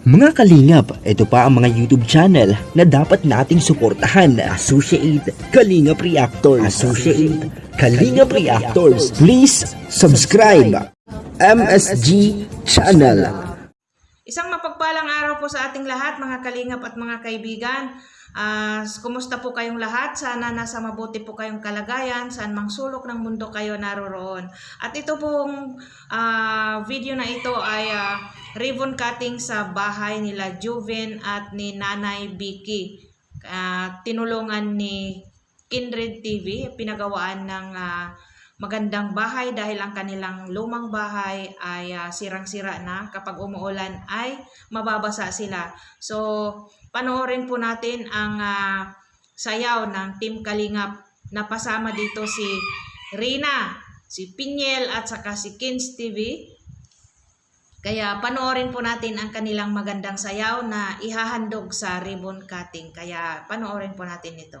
Mga kalingap, ito pa ang mga YouTube channel na dapat nating suportahan. Associate Kalingap Reactors. Associate Kalingap Reactors. Please subscribe. MSG Channel. Isang mapagpalang araw po sa ating lahat, mga kalingap at mga kaibigan. Ah, kumusta po kayong lahat? Sana nasa mabuti po kayong kalagayan, saan mang sulok ng mundo kayo naroroon. At ito pong ah, video na ito ay ah, ribbon cutting sa bahay nila Juven at ni Nanay Vicky. Ah, tinulungan ni Kindred TV, pinagawaan ng ah, magandang bahay dahil ang kanilang lumang bahay ay ah, sirang-sira na. Kapag umuulan ay mababasa sila. So, panoorin po natin ang ah, sayaw ng Team Kalingap na pasama dito si Rina, si Pinyel at saka si Kins TV. Kaya panoorin po natin ang kanilang magandang sayaw na ihahandog sa ribbon cutting. Kaya panoorin po natin ito.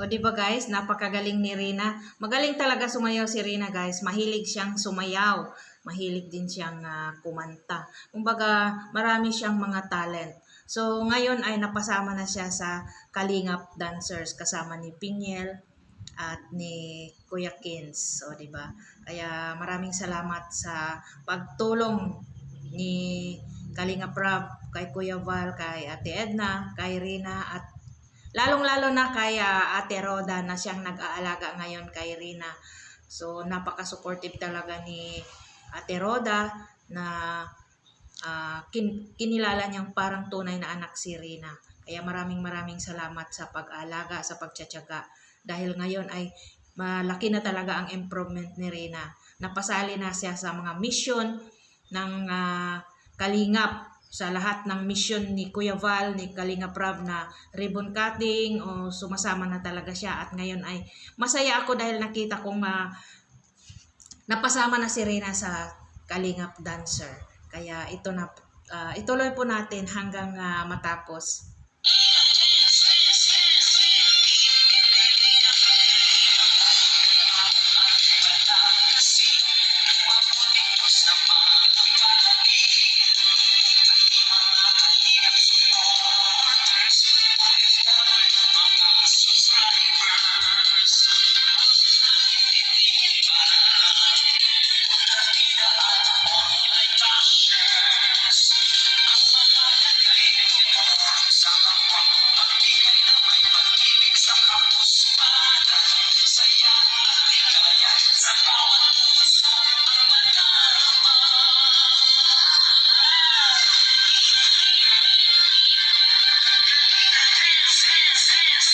O di ba guys, napakagaling ni Rina. Magaling talaga sumayaw si Rina guys. Mahilig siyang sumayaw. Mahilig din siyang ah, kumanta. Kumbaga, marami siyang mga talent. So, ngayon ay napasama na siya sa Kalingap Dancers kasama ni Pinyel at ni Kuya Kins. O, di ba? Kaya maraming salamat sa pagtulong ni Kalingap Rap, kay Kuya Val, kay Ate Edna, kay Rina at Lalong-lalo na kay ah, Ate Roda na siyang nag-aalaga ngayon kay Rina. So, napaka-supportive talaga ni Ate Roda na ah, kin- kinilala niyang parang tunay na anak si Rina. Kaya maraming maraming salamat sa pag-alaga, sa pagtsatsaga. Dahil ngayon ay malaki na talaga ang improvement ni Rina. Napasali na siya sa mga mission ng ah, Kalingap sa lahat ng mission ni Kuya Val, ni Kalinga Prab na ribbon cutting o sumasama na talaga siya at ngayon ay masaya ako dahil nakita kong ah, napasama na si Rina sa Kalingap Dancer. Kaya ito na ah, ituloy po natin hanggang ah, matapos. sa kapuspanan,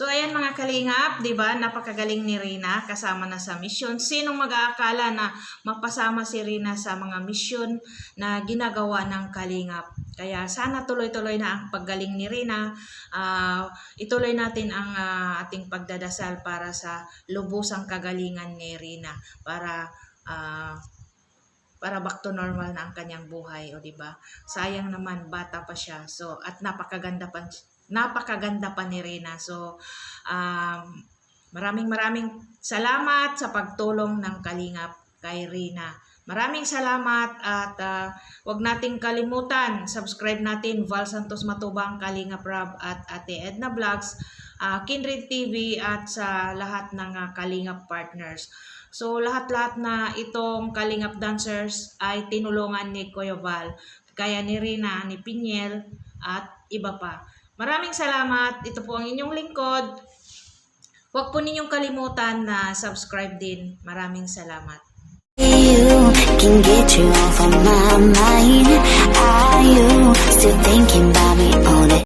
So ayan mga kalingap, 'di ba? Napakagaling ni Rina kasama na sa mission. Sinong mag-aakala na mapasama si Rina sa mga mission na ginagawa ng kalingap? Kaya sana tuloy-tuloy na ang paggaling ni Rina. Ah, ituloy natin ang ah, ating pagdadasal para sa lubusang kagalingan ni Rina para ah, para back to normal na ang kanyang buhay, o di ba? Sayang naman bata pa siya. So at napakaganda pa napakaganda pa ni Rina. So um, maraming maraming salamat sa pagtulong ng Kalingap kay Rina. Maraming salamat at ah, wag nating kalimutan, subscribe natin Val Santos Matubang, Kalingap Rab at Ate Edna Vlogs, ah, Kindred TV at sa lahat ng ah, Kalingap partners. So lahat-lahat na itong Kalingap dancers ay tinulungan ni Kuya Val, kaya ni Rina, ni Pinyel at iba pa. Maraming salamat. Ito po ang inyong lingkod. Huwag po ninyong kalimutan na subscribe din. Maraming salamat. You can get you off of my mind. Are you still thinking about me all the